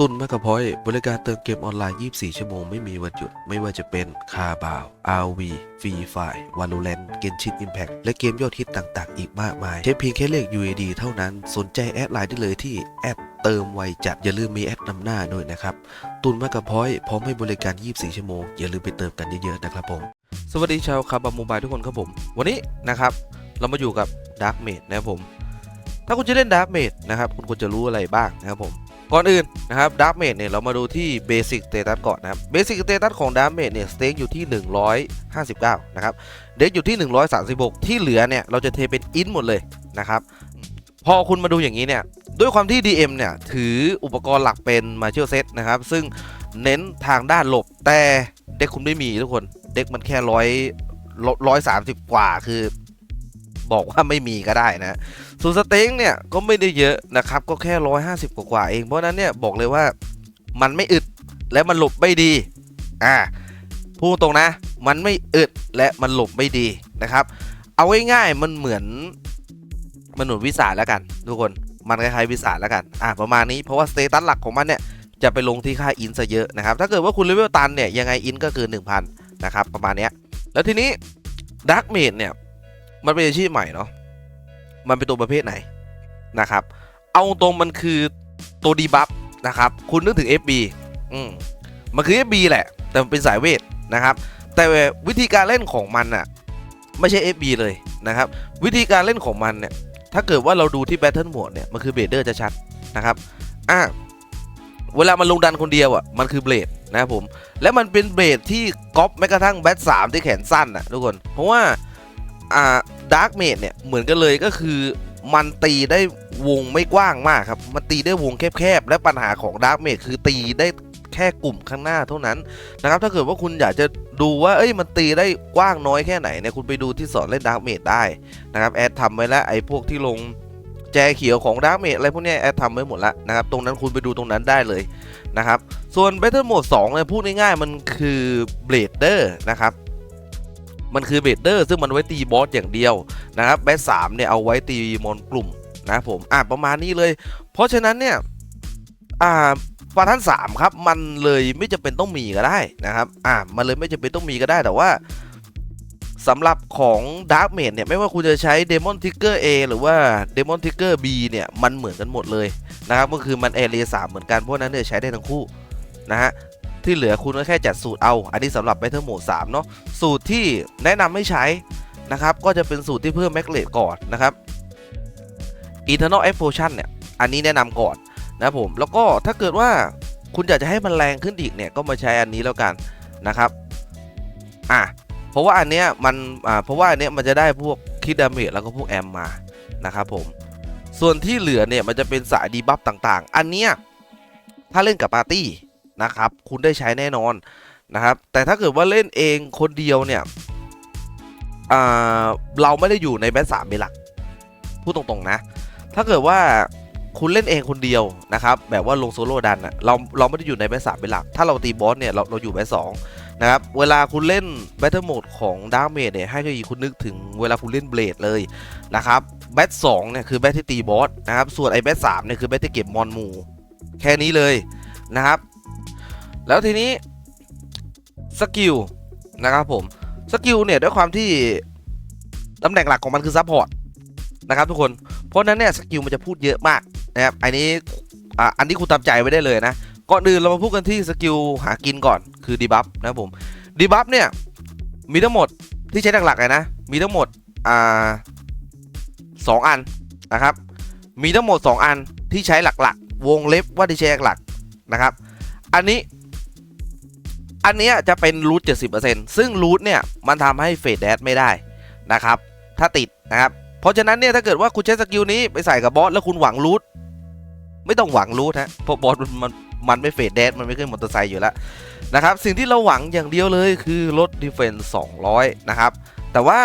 ตุนแมกกะพอยบริการเติมเกมออนไลน์ 24 ชั่วโมงไม่มีวันหยุด ไม่ว่าจะเป็นคาบาว RV ฟรีไฟ Valorant เกนชิน Impact และเกมยอดฮิตต่างๆ อีกมากมายใช้เพียงแค่เลข UAD เท่านั้น สนใจแอดไลน์ได้เลยที่แอดเติมไวจัด อย่าลืมมีแอดนำหน้าด้วยนะครับ ตุนแมกกะพอยพร้อมให้บริการ 24 ชั่วโมง อย่าลืมไปเติมกันเยอะๆนะครับผมสวัสดีชาวคาบามูบายทุกคนครับผม วันนี้นะครับเรามาอยู่กับ Dark Mage นะครับผมถ้าคุณจะเล่น Dark Mage นะครับคุณควรจะรู้อะไรบ้างนะครับผม ก่อนอื่นนะครับ Dark Mage เนี่ยเรามาดูที่ Basic Status ก่อนนะครับ Basic Status ของ Dark Mage เนี่ย Stake อยู่ที่ 159 นะครับเด็กอยู่ที่ 136 ที่เหลือเนี่ยเราจะเทเป็นอินหมดเลยนะครับพอคุณมาดูอย่างนี้เนี่ยด้วยความที่ DM เนี่ยถืออุปกรณ์หลักเป็น Martial Set นะครับ ซึ่งเน้นทางด้านหลบแต่เด็กคุณไม่มีทุกคนเด็กมันแค่ร้อยร้อยสามสิบกว่าคือ บอกว่าไม่มีก็ได้นะส่วนสเต็งเนี่ยก็ไม่ได้เยอะนะครับก็แค่ร้อยห้าสิบกว่าเอง เพราะนั้นเนี่ยบอกเลยว่ามันไม่อึดและมันหลบไม่ดีอ่าพูดตรงนะ มันไม่อึดและมันหลบไม่ดีนะครับ เอาง่ายๆมันเหมือนมันหมือนวิสาแล้วกัน ทุกคนมันคล้ายๆวิสาแล้วกันอ่าประมาณนี้เพราะว่าสเตตัสหลักของมันเนี่ยจะไปลงที่ค่าอินซะเยอะนะครับถ้าเกิดว่าคุณเลเวลตันเนี่ยยังไงอินก็คือ 1,000 นะครับประมาณนี้แล้วทีนี้ดักเมดเนี่ย มันเป็นอาชีพใหม่เนาะมันเป็นตัวประเภทไหนนะครับ เอาตรงมันคือตัวดีบัฟนะครับ คุณนึกถึง FB อืมมันคือ FB แหละ แต่มันเป็นสายเวทนะครับ แต่วิธีการเล่นของมันน่ะไม่ใช่ FB เลยนะครับ วิธีการเล่นของมันเนี่ย ถ้าเกิดว่าเราดูที่ Battle Mode เนี่ย มันคือเบเดอร์จะชัดนะครับอะเวลามันลงดันคนเดียวอะ มันคือเบลดนะครับผม และมันเป็นเบลดที่ก๊อปแม้กระทั่งแบทสามที่แขนสั้นอะทุกคน เพราะว่า อ่าดาร์กเมดเนี่ยเหมือนกันเลยก็คือมันตีได้วงไม่กว้างมากครับ มันตีได้วงแคบๆ และปัญหาของดาร์กเมดคือตีได้แค่กลุ่มข้างหน้าเท่านั้นนะครับ ถ้าเกิดว่าคุณอยากจะดูว่า เอ้ย มันตีได้กว้างน้อยแค่ไหนเนี่ย คุณไปดูที่สอนเล่นดาร์กเมดได้นะครับ แอดทำไว้แล้วไอ้พวกที่ลงแจเขียวของดาร์กเมดอะไรพวกนี้แอดทำไว้หมดแล้วนะครับ ตรงนั้นคุณไปดูตรงนั้นได้เลยนะครับ ส่วน Battle Mode 2เนี่ยพูดง่ายๆ มันคือ Blader นะครับ มันคือเบเดอร์ซึ่งมันไว้ตีบอสอย่างเดียวนะครับแบทสามเนี่ยเอาไว้ตีมอนกลุ่มนะครับผมอะประมาณนี้เลย เพราะฉะนั้นเนี่ยอ่าฟาทันสามครับมันเลยไม่จำเป็นต้องมีก็ได้นะครับอ่ามันเลยไม่จำเป็นต้องมีก็ได้แต่ว่าสำหรับของดาร์ m เม e เนี่ยไม่ว่าคุณจะใช้ Demon Trigger A หรือว่า Demon Trigger B เนี่ยมันเหมือนกันหมดเลยนะครับก็คือมันเอเรียสามเหมือนกันเพราะฉะนั้นเนี่ยใช้ได้ทั้งคู่นะฮะ ที่เหลือคุณก็แค่จัดสูตรเอา อันนี้สำหรับ Battle Mode 3เนาะสูตรที่แนะนำให้ใช้นะครับ ก็จะเป็นสูตรที่เพิ่มแมกเลตก่อนนะครับ Eternal Explosion เนี่ย อันนี้แนะนำก่อนนะผม แล้วก็ถ้าเกิดว่าคุณอยากจะให้มันแรงขึ้นอีกเนี่ย ก็มาใช้อันนี้แล้วกันนะครับ อะ เพราะว่าอันเนี้ยมัน อ่า เพราะว่าอันเนี้ยมันจะได้พวกคิดดาเมจแล้วก็พวกแอมมา นะครับผม ส่วนที่เหลือเนี่ยมันจะเป็นสายดีบัฟต่างๆ อันเนี้ยถ้าเล่นกับปาร์ตี้ นะครับ คุณได้ใช้แน่นอนนะครับ แต่ถ้าเกิดว่าเล่นเองคนเดียวเนี่ยเราไม่ได้อยู่ในแบทสามเป็นหลักพูดตรงๆนะ ถ้าเกิดว่าคุณเล่นเองคนเดียวนะครับแบบว่าลงโซโล่ดันอะเราเราไม่ได้อยู่ในแบทสามเป็นหลัก ถ้าเราตีบอสเนี่ยเราเราอยู่แบทสองนะครับเวลาคุณเล่นแบทเทิลโหมดของดาร์เมจเนี่ยให้คุณนึกถึงเวลาคุณเล่นเบลดเลยนะครับแบทสองเนี่ยคือแบทที่ตีบอสนะครับส่วนไอ้แบทสามเนี่ยคือแบทที่เก็บมอนหมูแค่นี้เลยนะครับ แล้วทีนี้สกิลนะครับผมสกิลเนี่ยด้วยความที่ตำแหน่งหลักของมันคือซัพพอร์ตนะครับทุกคน เพราะนั้นเนี่ยสกิลมันจะพูดเยอะมากนะครับอันนี้อ่าอันนี้คุณตามใจไว้ได้เลยนะก่อนอื่นเรามาพูดกันที่สกิลหากินก่อนคือดีบัฟนะครับผมดีบัฟเนี่ยมีทั้งหมดที่ใช้หลักๆเลยนะมีทั้งหมดอ่าสองอันนะครับมีทั้งหมด 2 อันที่ใช้หลักๆ วงเล็บว่าที่ใช้หลักๆนะครับ อันนี้ อันนี้จะเป็นรูท70%ซึ่งรูทเนี่ยมันทำให้เฟดแดดไม่ได้นะครับ ถ้าติดนะครับ เพราะฉะนั้นเนี่ยถ้าเกิดว่าคุณใช้สกิลนี้ไปใส่กับบอสแล้วคุณหวังรูทไม่ต้องหวังรูทฮะเพราะบอสมันมันมันไม่เฟดแดดมันไม่ขึ้นมอเตอร์ไซค์อยู่แล้วนะครับสิ่งที่เราหวังอย่างเดียวเลยคือลดดีเฟนส์200 นะครับ แต่ว่า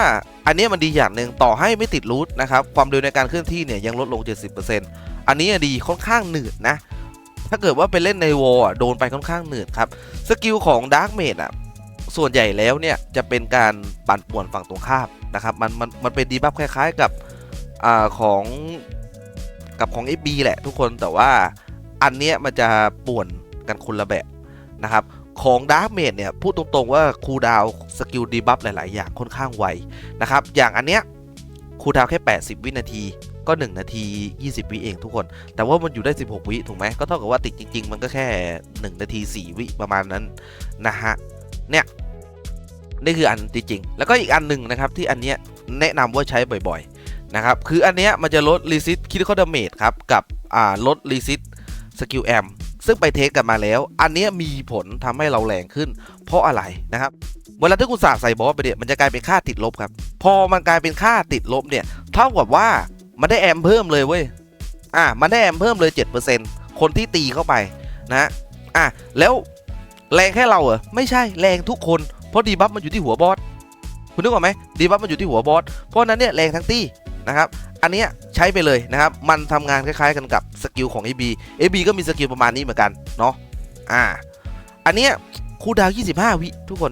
อันนี้มันดีอย่างหนึ่งต่อให้ไม่ติดรูทนะครับ ความเร็วในการเคลื่อนที่เนี่ยยังลดลง 70%อันนี้ดีค่อนข้างหนืดนะ ถ้าเกิดว่าไปเล่นในวอลโดนไปค่อนข้างเหนืดครับ สกิลของดาร์กเมดอะส่วนใหญ่แล้วเนี่ยจะเป็นการปั่นป่วนฝั่งตรงข้ามนะครับ มันมันมันเป็นดีบัฟคล้ายๆกับอ่าของกับของ FB แหละทุกคนแต่ว่าอันเนี้ยมันจะป่วนกันคนละแบบนะครับของดาร์กเมดเนี่ยพูดตรงๆว่าคูดาวสกิลดีบัฟหลายๆ อย่างค่อนข้างไวนะครับอย่างอันเนี้ยคูดาวแค่ 80 วินาที ก็ 1 นาที 20 วิเองทุกคน แต่ว่ามันอยู่ได้ 16 วิถูกไหมก็เท่ากับว่าติดจริง ๆ มันก็แค่ 1 นาที 4 วิประมาณนั้นนะฮะเนี่ยนี่คืออันที่จริง แล้วก็อีกอันหนึ่งนะครับที่อันเนี้ยแนะนำว่าใช้บ่อยๆนะครับคืออันเนี้ยมันจะลดรีซิตคิดข้อดาเมจครับกับอ่าลดรีซิตสกิลแอมซึ่งไปเทสกันมาแล้ว อันเนี้ยมีผลทำให้เราแรงขึ้น เพราะอะไรนะครับ เวลาที่คุณสาดใส่บอสไปเนี่ยมันจะกลายเป็นค่าติดลบครับ พอมันกลายเป็นค่าติดลบเนี่ย เท่ากับว่า มันได้แอมเพิ่มเลยเว้ย อะ มันได้แอมเพิ่มเลย 7%คนที่ตีเข้าไปนะอะ แล้วแรงแค่เราเหรอ ไม่ใช่ แรงทุกคน เพราะดีบัฟมันอยู่ที่หัวบอส คุณนึกออกไหมดีบัฟมันอยู่ที่หัวบอส เพราะนั้นเนี่ยแรงทั้งตี้นะครับ อันเนี้ยใช้ไปเลยนะครับ มันทำงานคล้ายๆกันกับสกิลของ AB AB ก็มีสกิลประมาณนี้เหมือนกันเนาะ อ่า อันเนี้ยคูดาว 25 วิทุกคน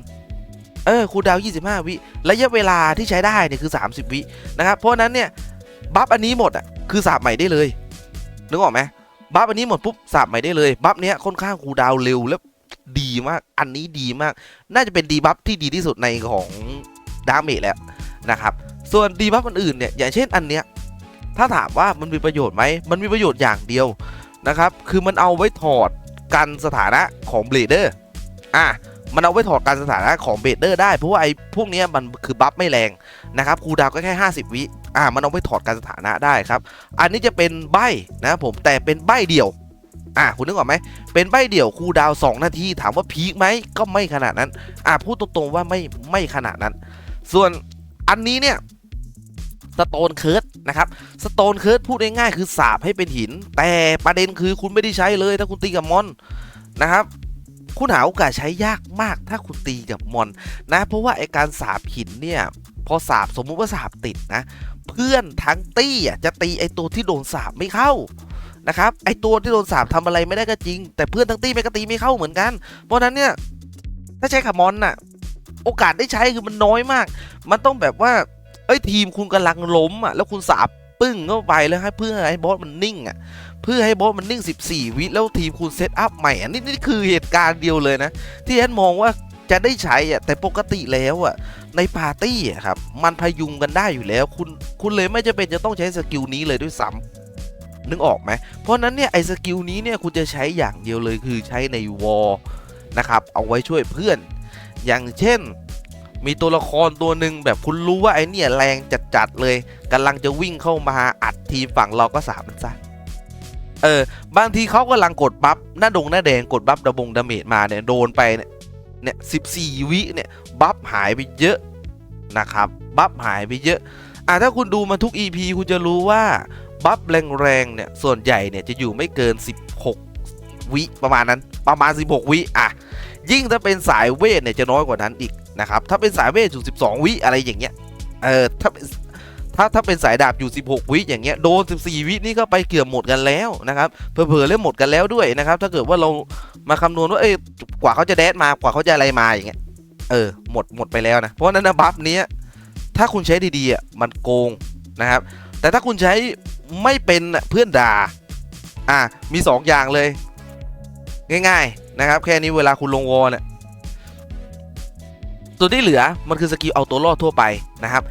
เออคูดาว 25 วิ ระยะเวลาที่ใช้ได้เนี่ยคือ 30 วินะครับ เพราะฉะนั้นเนี่ย บัฟอันนี้หมดอะคือสาบใหม่ได้เลยนึกออกไหมบัฟอันนี้หมดปุ๊บสาบใหม่ได้เลยบัฟเนี้ยค่อนข้างคูดาวเร็วและดีมากอันนี้ดีมาก น่าจะเป็นดีบัฟที่ดีที่สุดในของดาเมจแล้วนะครับ ส่วนดีบัฟอื่นๆเนี่ยอย่างเช่นอันเนี้ยถ้าถามว่ามันมีประโยชน์ไหมมันมีประโยชน์อย่างเดียวนะครับ คือมันเอาไว้ถอดกันสถานะของเบลเดอร์อะ มันเอาไว้ถอดการสถานะของเบเดอร์ได้เพราะว่าไอ้พวกนี้มันคือบัฟไม่แรงนะครับคูดาวก็แค่ 50 วิอ่ามันเอาไว้ถอดการสถานะได้ครับ อันนี้จะเป็นใบนะครับผมแต่เป็นใบเดี่ยวอ่าคุณนึกออกไหมเป็นใบเดี่ยวคูดาว 2 นาทีถามว่าพีคไหมก็ไม่ขนาดนั้นอ่าพูดตรงๆว่าไม่ไม่ขนาดนั้น ส่วนอันนี้เนี่ยสโตนเคิร์ดนะครับสโตนเคิร์ดพูดง่ายๆคือสาบให้เป็นหิน แต่ประเด็นคือคุณไม่ได้ใช้เลยถ้าคุณตีกับมอนนะครับ คุณหาโอกาสใช้ยากมากถ้าคุณตีกับมอนนะ เพราะว่าไอการสาบหินเนี่ยพอสาบสมมุติว่าสาบติดนะ เพื่อนทั้งตี้จะตีไอตัวที่โดนสาบไม่เข้านะครับไอตัวที่โดนสาบทำอะไรไม่ได้ก็จริง แต่เพื่อนทั้งตี้ไม่ก็ตีไม่เข้าเหมือนกัน เพราะนั้นเนี่ยถ้าใช้ขมอนน่ะโอกาสได้ใช้คือมันน้อยมาก มันต้องแบบว่าเอ้ยทีมคุณกำลังล้มอะแล้วคุณสาบปึ้งเข้าไปแล้วให้เพื่อให้บอสมันนิ่งอะ พื่อให้บอสมันนิ่ง 14 วิแล้วทีมคุณเซตอัพใหม่อันนี้นี่คือเหตุการณ์เดียวเลยนะ ที่แอนมองว่าจะได้ใช้อะแต่ปกติแล้วอะในปาร์ตี้อะครับมันพยุงกันได้อยู่แล้ว คุณคุณเลยไม่จำเป็นจะต้องใช้สกิลนี้เลยด้วยซ้ำนึกออกไหมเพราะนั้นเนี่ยไอ้สกิลนี้เนี่ยคุณจะใช้อย่างเดียวเลยคือใช้ในวอลนะครับเอาไว้ช่วยเพื่อน อย่างเช่นมีตัวละครตัวหนึ่งแบบคุณรู้ว่าไอ้เนี่ยแรงจัดๆเลยกำลังจะวิ่งเข้ามาอัดทีมฝั่งเราก็สาบมันซะ เออบางทีเขากำลังกดบัฟหน้าดงหน้าแดงกดบัฟดะบงดาเมจมาเนี่ยโดนไปเนี่ยเนี่ยสิบสี่วิเนี่ยบัฟหายไปเยอะนะครับบัฟหายไปเยอะอะถ้าคุณดูมาทุก EP คุณจะรู้ว่าบัฟแรงๆเนี่ยส่วนใหญ่เนี่ยจะอยู่ไม่เกิน 16 วิประมาณนั้นประมาณ 16 วิอะยิ่งถ้าเป็นสายเวทเนี่ยจะน้อยกว่านั้นอีกนะครับถ้าเป็นสายเวทอยู่12 วิอะไรอย่างเงี้ยเออถ้า ถ้าถ้าเป็นสายดาบอยู่ 16 วิอย่างเงี้ยโดน 14 วินี่ก็ไปเกือบหมดกันแล้วนะครับเผลอๆเล่มหมดกันแล้วด้วยนะครับถ้าเกิดว่าเรามาคำนวณว่าเอ้ยกว่าเขาจะแดดมากว่าเขาจะอะไรมาอย่างเงี้ยเออหมดหมดไปแล้วนะเพราะฉะนั้นนะบัฟเนี้ยถ้าคุณใช้ดีๆอะมันโกงนะครับ แต่ถ้าคุณใช้ไม่เป็นเพื่อนด่าอะมี 2 อย่างเลย ง่าย ๆนะครับ แค่นี้เวลาคุณลงวอลเนี่ยส่วนที่เหลือมันคือสกิลเอาตัวรอดทั่วไปนะครับ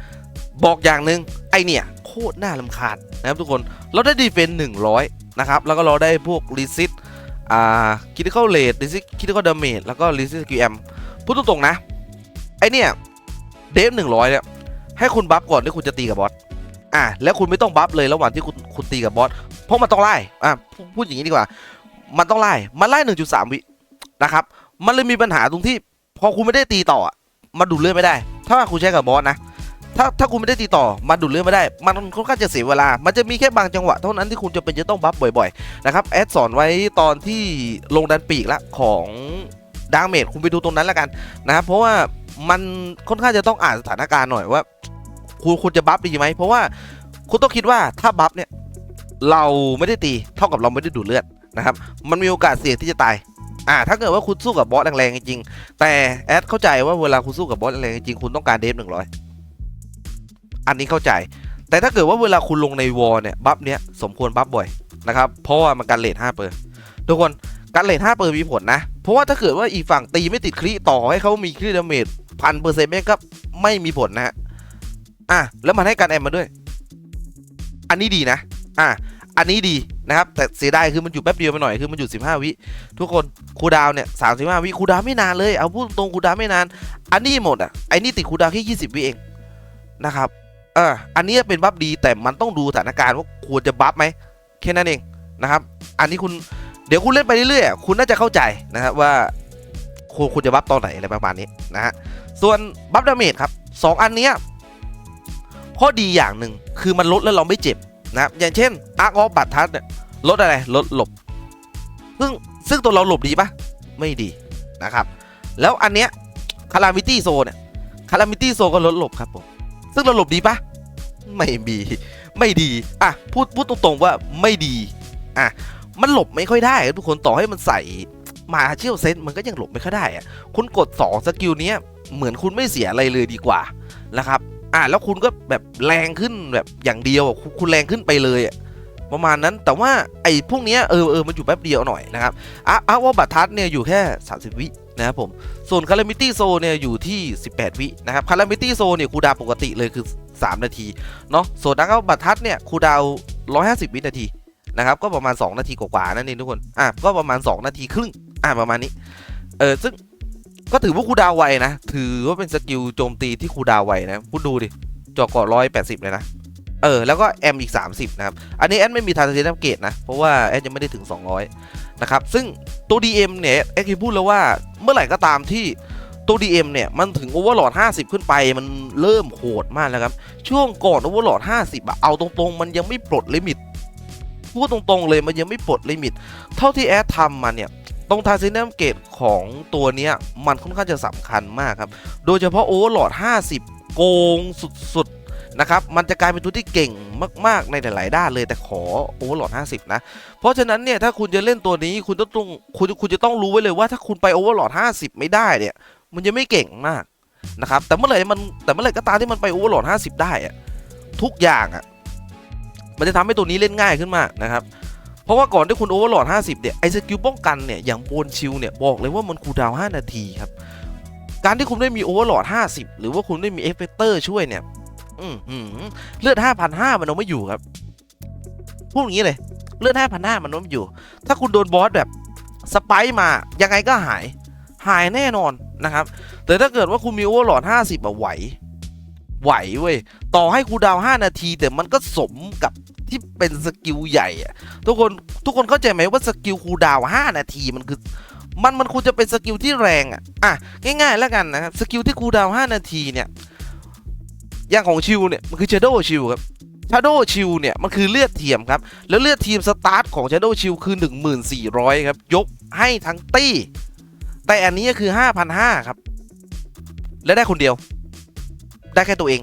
บอกอย่างหนึ่ง ไอเนี่ย โคตรน่าลำคาญนะครับทุกคนเราได้ดีเฟนหนึ่งร้อยนะครับ แล้วก็เราได้พวกรีซิตอ่าคิดเข้าเลดรีซิตคิดเข้าดาเมจแล้วก็รีซิตคิวแอมพูดตรงๆนะ ไอเนี่ยเดฟหนึ่งร้อยเนี่ยให้คุณบัฟก่อนที่คุณจะตีกับบอสอะแล้วคุณไม่ต้องบัฟเลยระหว่างที่คุณคุณตีกับบอสเพราะมันต้องไล่อะพูดอย่างนี้ดีกว่า มันต้องไล่มันไล่หนึ่งจุดสามวินะครับมันเลยมีปัญหาตรงที่พอคุณไม่ได้ตีต่อมันดูดเลือดไม่ได้ ถ้าคุณใช้กับบอสนะ ถ้าถ้าคุณไม่ได้ตีต่อมันดูดเลือดไม่ได้ มันค่อนข้างจะเสียเวลา มันจะมีแค่บางจังหวะเท่านั้นที่คุณจะเป็นจะต้องบัฟบ่อยๆนะครับแอดสอนไว้ตอนที่ลงดันปีกละของดางเมจคุณไปดูตรงนั้นแล้วกันนะครับเพราะว่ามันค่อนข้างจะต้องอ่านสถานการณ์หน่อยว่า คุณคุณจะบัฟดีไหมเพราะว่าคุณต้องคิดว่าถ้าบัฟเนี่ยเราไม่ได้ตีเท่ากับเราไม่ได้ดูดเลือดนะครับมันมีโอกาสเสี่ยงที่จะตายอ่าถ้าเกิดว่าคุณสู้กับบอสแรงๆจริงแต่แอดเข้าใจว่าเวลาคุณสู้กับบอสแรงๆจริงคุณต้องการเดฟหนึ่งร้อย อันนี้เข้าใจ แต่ถ้าเกิดว่าเวลาคุณลงในวอลเนี่ยบัฟเนี้ยสมควรบัฟบ่อยนะครับเพราะว่ามันการเลท5เปอร์ทุกคนการเลท5เปอร์มีผลนะ เพราะว่าถ้าเกิดว่าอีกฝั่งตีไม่ติดคลิต่อให้เขามีคลิดาเมจพันเปอร์เซ็นต์แม่งก็ไม่มีผลนะฮะอะแล้วมันให้การแอมมาด้วย อันนี้ดีนะอะอันนี้ดีนะครับแต่เสียดายคือมันอยู่แป๊บเดียวไปหน่อยคือมันอยู่ 15 วิทุกคนคูดาวเนี่ย35วิคูดาวไม่นานเลยเอาพูดตรงคูดาวไม่นาน อันนี้หมดอะไอ้นี่ติดคูดาวแค่ 20 วิเองนะครับ เอออันนี้เป็นบัฟดีแต่มันต้องดูสถานการณ์ว่าควรจะบัฟไหมแค่นั้นเองนะครับ อันนี้คุณเดี๋ยวคุณเล่นไปเรื่อยๆคุณน่าจะเข้าใจนะครับว่าคุณคุณจะบัฟตอนไหนอะไรประมาณนี้นะฮะส่วนบัฟดาเมจครับสองอันเนี้ยข้อดีอย่างหนึ่งคือมันลดแล้วเราไม่เจ็บนะครับอย่างเช่นอาร์คออฟบัตทัสเนี่ยลดอะไรลดหลบ ซึ่งซึ่งตัวเราหลบดีปะไม่ดีนะครับ แล้วอันเนี้ยคารามิตี้โซเนี่ยคารามิตี้โซก็ลดหลบครับผมซึ่งเราหลบดีปะ ไม่มีไม่ดีอะพูดพูดตรงๆว่าไม่ดีอะมันหลบไม่ค่อยได้ทุกคนต่อให้มันใส่มาเชียลเซนมันก็ยังหลบไม่ค่อยได้อะคุณกด 2 สกิลเนี้ยเหมือนคุณไม่เสียอะไรเลยดีกว่านะครับอะแล้วคุณก็แบบแรงขึ้นแบบอย่างเดียวคุณแรงขึ้นไปเลยประมาณนั้นแต่ว่าไอ้พวกเนี้ยเออเออมันอยู่แป๊บเดียวหน่อยนะครับอะอะว่าบัตทัสเนี่ยอยู่แค่ 30 วิ นะครับผม ส่วน Calamity Zone เนี่ยอยู่ที่ 18 วินะครับ Calamity Zone เนี่ยคูดาวปกติเลยคือ 3 นาทีเนาะส่วนนักบัตรทัศเนี่ยคูดาว 150 วินาทีนะครับก็ประมาณ 2 นาทีกว่าๆนั่นเองทุกคนอะก็ประมาณ 2 นาทีครึ่งอะประมาณนี้เออซึ่งก็ถือว่าคูดาวไวนะ ถือว่าเป็นสกิลโจมตีที่คูดาวไวนะคุณดูดิจอก่อ180เลยนะ เออ แล้วก็แอมอีก 30 นะครับ อันนี้แอดไม่มีทาร์เซนเกตนะ เพราะว่าแอดยังไม่ได้ถึง 200 นะครับ ซึ่งตัว DM เนี่ยแอดเคยพูดแล้วว่าเมื่อไหร่ก็ตามที่ตัว DM เนี่ย มันถึงโอเวอร์หลอด50 ขึ้นไปมันเริ่มโหดมากแล้วครับ ช่วงก่อนโอเวอร์หลอด50อะเอาตรงๆ มันยังไม่ปลดลิมิต พูดตรงๆเลยมันยังไม่ปลดลิมิต เท่าที่แอดทำมาเนี่ยตรงทาร์เซนเกตของตัวเนี้ยมันค่อนข้างจะสำคัญมากครับ โดยเฉพาะโอเวอร์หลอด50 โกงสุด นะครับ มันจะกลายเป็นตัวที่เก่งมาก ๆ ในหลาย ๆ ด้านเลยแต่ขอโอเวอร์โหลด50 นะ เพราะฉะนั้นเนี่ยถ้าคุณจะเล่นตัวนี้คุณต้องต้องคุณคุณจะต้องรู้ไว้เลยว่าถ้าคุณไปโอเวอร์โหลด50 ไม่ได้เนี่ย มันจะไม่เก่งมากนะครับแต่เมื่อไหร่มันแต่เมื่อไหร่ก็ตามที่มันไปโอเวอร์โหลด50 ได้อะทุกอย่างอะมันจะทำให้ตัวนี้เล่นง่ายขึ้นมากนะครับเพราะว่าก่อนที่คุณโอเวอร์โหลด50 เนี่ยไอสกิลป้องกันเนี่ยอย่างโบนชิลเนี่ยบอกเลยว่ามันคูดาว5นาทีครับการที่คุณได้มีโอเวอร์ลด50 หรือว่าคุณได้มีเอฟเฟกเตอร์ช่วยเนี่ย เลือด 5,500 มันเอาไม่อยู่ครับ พูดอย่างนี้เลย เลือด 5,500 มันเอาไม่อยู่ ถ้าคุณโดนบอสแบบสไปค์มา ยังไงก็หาย หายแน่นอนนะครับ แต่ถ้าเกิดว่าคุณมีโอเวอร์ลอด 50อะไหว ไหวเว้ย ต่อให้คูดาวน์5นาที แต่มันก็สมกับที่เป็นสกิลใหญ่ทุกคนทุกคนเข้าใจไหมว่าสกิลคูดาวน์5นาทีมันคือมันมันควรจะเป็นสกิลที่แรงอะอะง่ายๆแล้วกันนะครับสกิลที่คูดาวน์5นาทีเนี่ย อย่างของชิวเนี่ยมันคือ Shadow ชิวครับ Shadow ชิวเนี่ยมันคือเลือดเทียมครับ แล้วเลือดเทียมสตาร์ทของ Shadow ชิวคือ 1400 ครับ ยกให้ทั้งตี้ แต่อันนี้ก็คือ 5,500 ครับ และได้คนเดียว ได้แค่ตัวเอง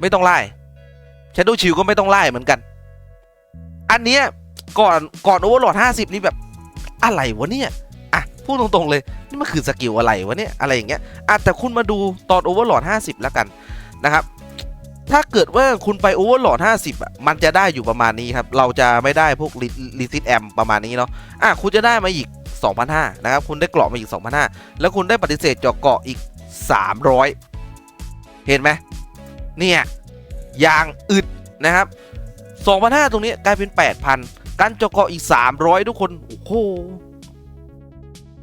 ไม่ต้องไล่ Shadow ชิวก็ไม่ต้องไล่เหมือนกัน อันเนี้ยก่อนก่อนโอเวอร์โหลด50 นี่แบบอะไรวะเนี่ยอะพูดตรงๆเลย นี่มันคือสกิลอะไรวะเนี่ยอะไรอย่างเงี้ยอะแต่คุณมาดูตอนโอเวอร์โหลด50 แล้วกัน นะครับ ถ้าเกิดว่าคุณไปโอเวอร์ลอด50อะมันจะได้อยู่ประมาณนี้ครับ เราจะไม่ได้พวกลิซิตแอมประมาณนี้เนาะอะคุณจะได้มาอีก 2,500นะครับ คุณได้เกราะมาอีก 2,500 แล้วคุณได้ปฏิเสธเจาะเกาะอีก 300 เห็นไหมเนี่ยอย่างอึดนะครับ 2,500 ตรงนี้กลายเป็น 8,000 การเจาะเกาะอีก 300 ทุกคน โอ้โห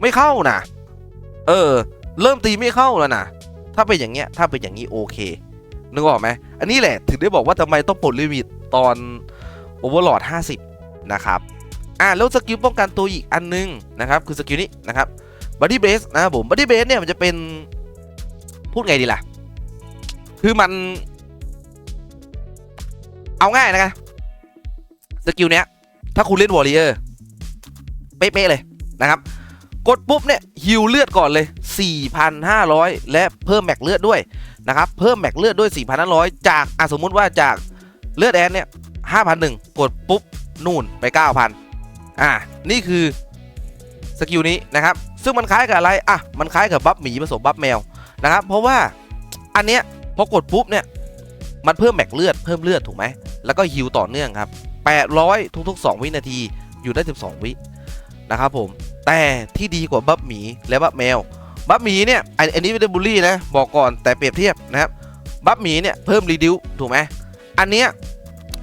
ไม่เข้านะ เออ เริ่มตีไม่เข้าแล้วนะ ถ้าเป็นอย่างเงี้ย ถ้าเป็นอย่างนี้โอเค นึกออกไหมอันนี้แหละถึงได้บอกว่าทำไมต้องปลดลิมิตตอนโอเวอร์ลอด50 นะครับ อ่าแล้วสกิลป้องกันตัวอีกอันนึงนะครับ คือสกิลนี้นะครับบัดดี้เบสนะครับผมบัดดี้เบสเนี่ยมันจะเป็นพูดไงดีล่ะ คือมัน เอาง่ายนะครับสกิลเนี้ย ถ้าคุณเล่นวอริเออร์เป๊ะๆเลยนะครับ กดปุ๊บเนี่ยฮิวเลือดก่อนเลย 4,500 และเพิ่มแม็กเลือดด้วย นะครับเพิ่มแม็กเลือดด้วย 4,500 จากอะสมมุติว่าจากเลือดแอนเนี่ย5,001กดปุ๊บนู่นไป 9,000 อะนี่คือสกิลนี้นะครับ ซึ่งมันคล้ายกับอะไรอะมันคล้ายกับบัฟหมีผสมบัฟแมวนะครับเพราะว่าอันเนี้ยพอกดปุ๊บเนี่ยมันเพิ่มแม็กเลือดเพิ่มเลือดถูกไหมแล้วก็ฮิวต่อเนื่องครับ 800 ทุกๆ 2 วินาทีอยู่ได้ 12 วินะครับผมแต่ที่ดีกว่าบัฟหมีและบัฟแมว บัฟหมีเนี่ยอันอันนี้ไม่ได้บูลลี่นะบอกก่อนแต่เปรียบเทียบนะครับบัฟหมีเนี่ยเพิ่มรีดิวถูกไหมอันเนี้ย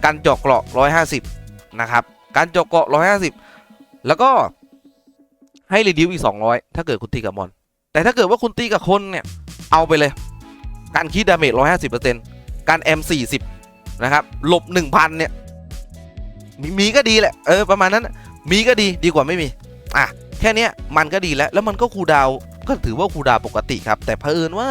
กันจาะเกราะ150นะครับการจาะเกราะ150 แล้วก็ให้รีดิวอีก 200 ถ้าเกิดคุณตีกับมอน แต่ถ้าเกิดว่าคุณตีกับคนเนี่ยเอาไปเลยการคิดดาเมจ150%การแอม40นะครับหลบ 1,000เนี่ยมีมีก็ดีแหละเออประมาณนั้นมีก็ดีดีกว่าไม่มีอะแค่นี้มันก็ดีแล้วแล้วมันก็คูดาว ก็ถือว่าคูดาปกติครับ แต่เผอิญว่า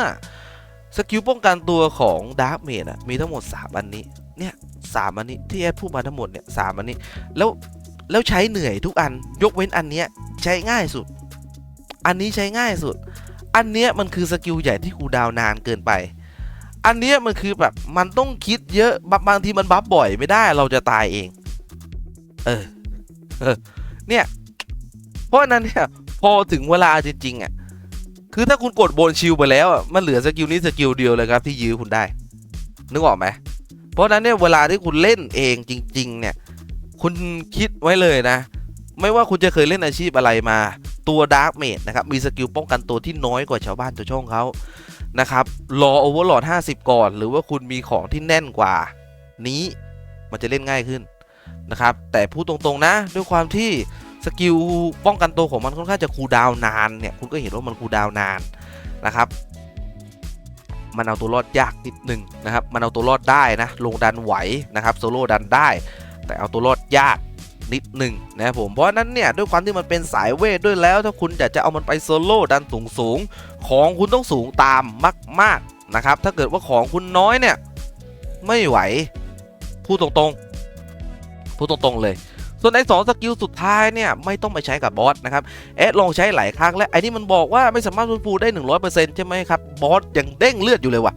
สกิลป้องกันตัวของดาร์ m เม e อะมีทั้งหมด 3 อันนี้ เนี่ยสามอันนี้ที่แอดพูดมาทั้งหมดเนี่ยสามอันนี้ แล้วแล้วใช้เหนื่อยทุกอันยกเว้นอันเนี้ยใช้ง่ายสุด อันนี้ใช้ง่ายสุด อันเนี้ยมันคือสกิลใหญ่ที่คูดาวนานเกินไป อันเนี้ยมันคือแบบมันต้องคิดเยอะบางบางทีมันบัฟบ่อยไม่ได้เราจะตายเอง เออ เออ เนี่ย เพราะฉะนั้นเนี่ยพอถึงเวลาจริงๆอะ คือถ้าคุณกดโบนชิลไปแล้วอะมันเหลือสกิลนี้สกิลเดียวเลยครับที่ยื้อคุณได้ นึกออกไหมเพราะนั้นเนี่ยเวลาที่คุณเล่นเองจริง ๆ เนี่ย คุณคิดไว้เลยนะ ไม่ว่าคุณจะเคยเล่นอาชีพอะไรมา ตัวดาร์กเมดนะครับมีสกิลป้องกันตัวที่น้อยกว่าชาวบ้านตัวช่องเขานะครับรอโอเวอร์หลอด50 ก่อน หรือว่าคุณมีของที่แน่นกว่า นี้มันจะเล่นง่ายขึ้นนะครับ แต่พูดตรงๆนะ ด้วยความที่ สกิลป้องกันตัวของมันค่อนข้างจะคูลดาวนานเนี่ยคุณก็เห็นว่ามันคูลดาวนานนะครับมันเอาตัวรอดยากนิดนึงนะครับ มันเอาตัวรอดได้นะลงดันไหวนะครับโซโล่ดันได้ แต่เอาตัวรอดยากนิดหนึ่งนะครับผมเพราะนั้นเนี่ยด้วยความที่มันเป็นสายเวทด้วยแล้วถ้าคุณอยากจะเอามันไปโซโล่ดันสูงสูงของคุณต้องสูงตามมาก ๆนะครับ ถ้าเกิดว่าของคุณน้อยเนี่ยไม่ไหวพูดตรงๆพูดตรงๆเลย ส่วนไอ้สองสกิลสุดท้ายเนี่ยไม่ต้องไปใช้กับบอสนะครับแอดลองใช้หลายครั้งแล้วไอ้นี่มันบอกว่าไม่สามารถฟื้นฟูได้ 100%ใช่ไหมครับบอสยังเด้งเลือดอยู่เลยว่ะ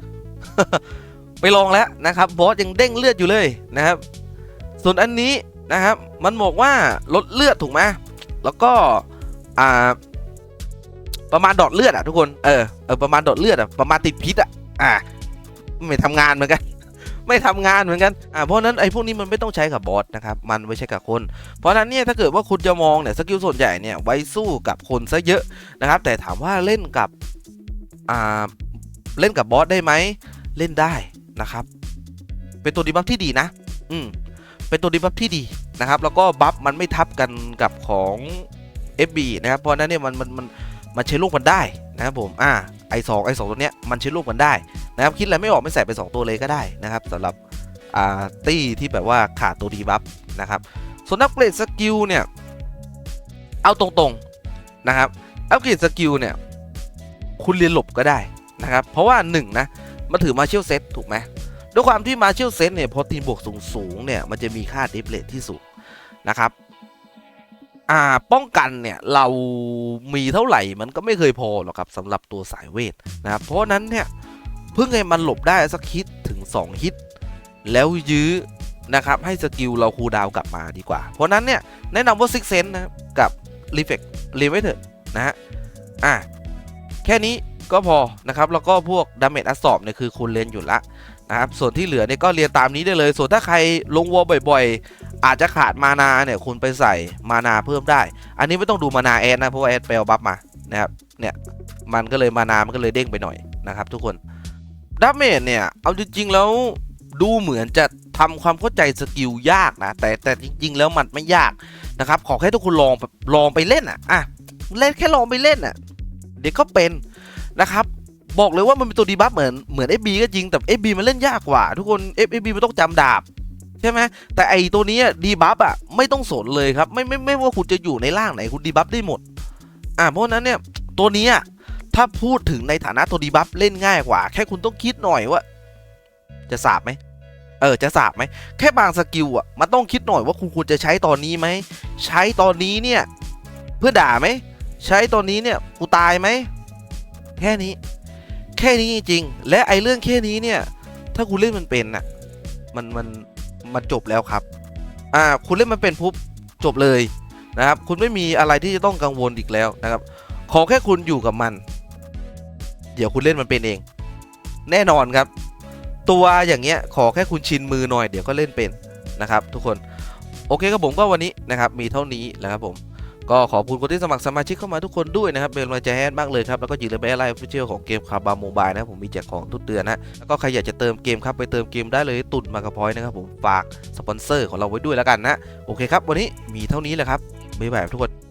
ไปลองแล้วนะครับบอสยังเด้งเลือดอยู่เลยนะครับ ส่วนอันนี้นะครับมันบอกว่าลดเลือดถูกไหมแล้วก็อ่าประมาณดอดเลือดอะทุกคนเออเออประมาณดอดเลือดอะประมาณติดพิษอะอ่าไม่ทำงานเหมือนกัน ไม่ทำงานเหมือนกันอ่าเพราะนั้นไอ้พวกนี้มันไม่ต้องใช้กับบอสนะครับมันไว้ใช้กับคน เพราะนั้นเนี่ยถ้าเกิดว่าคุณจะมองเนี่ยสกิลส่วนใหญ่เนี่ยไว้สู้กับคนซะเยอะนะครับแต่ถามว่าเล่นกับอ่าเล่นกับบอสได้ไหมเล่นได้นะครับ เป็นตัวดีบัฟที่ดีนะ อืมเป็นตัวดีบัฟที่ดีนะครับ แล้วก็บัฟมันไม่ทับกันกับของ FB นะครับเพราะฉะนั้นเนี่ยมันมันมันมันใช้ลูกมันได้ นะครับผมอ่าไอสองไอสองตัวเนี้ยมันใช้ลูกมันได้นะครับคิดอะไรไม่ออกไม่ใส่ไปสองตัวเลยก็ได้นะครับสำหรับอ่าตี้ที่แบบว่าขาดตัวดีบัฟนะครับส่วนอัปเกรดสกิลเนี่ยเอาตรงๆนะครับอัปเกรดสกิลเนี่ยคุณเรียนหลบก็ได้นะครับเพราะว่าหนึ่งนะมันถือมาเชลเซตถูกไหมด้วยความที่มาเชลเซตเนี่ยพอตีบวกสูงๆเนี่ยมันจะมีค่าดิฟเลทที่สูงนะครับ อ่าป้องกันเนี่ยเรามีเท่าไหร่มันก็ไม่เคยพอหรอกครับสำหรับตัวสายเวทนะครับเพราะนั้นเนี่ยเพิ่งให้มันหลบได้สักฮิตถึง 2 ฮิต แล้วยื้อนะครับให้สกิลเราคูดาวกลับมาดีกว่า เพราะนั้นเนี่ยแนะนำว่าซิกเซนนะกับ r e f l e c t รีไว้เถอะนะฮะอะแค่นี้ก็พอนะครับแล้วก็พวกดาเมจอัสอบเนี่ยคือคุณเรียนอยู่ละนะครับส่วนที่เหลือเนี่ยก็เรียนตามนี้ได้เลย ส่วนถ้าใครลงวอลบ่อย ๆ อาจจะขาดมานาเนี่ยคุณไปใส่มานาเพิ่มได้ อันนี้ไม่ต้องดูมานาแอดนะเพราะว่าแอดไปเอาบัฟมานะครับเนี่ยมันก็เลยมานามันก็เลยเด้งไปหน่อยนะครับ ทุกคนดาเมจเนี่ยเอาจริงๆแล้วดูเหมือนจะทำความเข้าใจสกิลยากนะแต่แต่จริง ๆ แล้วมันไม่ยากนะครับ ขอแค่ทุกคนลองลองไปเล่นอะอะเล่นแค่ลองไปเล่นอะเดี๋ยวก็เป็นนะครับบอกเลยว่ามันเป็นตัวดีบัฟเหมือนเหมือน FB ก็จริงแต่ FB มันเล่นยากกว่า ทุกคน FB มันต้องจำดาบ ใช่ไหมแต่ไอตัวนี้ดีบัฟอะไม่ต้องสนเลยครับไม่ไม่ไม่ว่าคุณจะอยู่ในร่างไหนคุณดีบัฟได้หมดอ่าเพราะฉะนั้นเนี่ยตัวนี้อะถ้าพูดถึงในฐานะตัวดีบัฟเล่นง่ายกว่า แค่คุณต้องคิดหน่อยว่า จะสาบไหมเออจะสาบไหมแค่บางสกิลอะมันต้องคิดหน่อยว่าคุณควรจะใช้ตอนนี้ไหมใช้ตอนนี้เนี่ยเพื่อด่าไหมใช้ตอนนี้เนี่ยกูตายไหมแค่นี้ แค่นี้จริงๆและไอเรื่องแค่นี้เนี่ย ถ้าคุณเล่นมันเป็นน่ะมันมัน มันจบแล้วครับ อ่า คุณเล่นมันเป็นปุ๊บจบเลยนะครับ คุณไม่มีอะไรที่จะต้องกังวลอีกแล้วนะครับ ขอแค่คุณอยู่กับมัน เดี๋ยวคุณเล่นมันเป็นเอง แน่นอนครับ ตัวอย่างเงี้ยขอแค่คุณชินมือหน่อยเดี๋ยวก็เล่นเป็นนะครับ ทุกคน โอเคครับผมก็วันนี้นะครับ มีเท่านี้แหล้วครับผม ก็ขอบคุณคนที่สมัครสมาชิกเข้ามาทุกคนด้วยนะครับเป็นกำลังใจให้มากเลยครับ แล้วก็อย่าลืมไปไลฟ์ฟิเชียลของเกมคาบาโมบายนะผมมีแจกของทุกเดือนนะแล้วก็ใครอยากจะเติมเกมครับไปเติมเกมได้เลยตุนมากระพอยนะครับผมฝากสปอนเซอร์ของเราไว้ด้วยแล้วกันนะโอเคครับวันนี้มีเท่านี้แหละครับบ๊ายบายทุกคน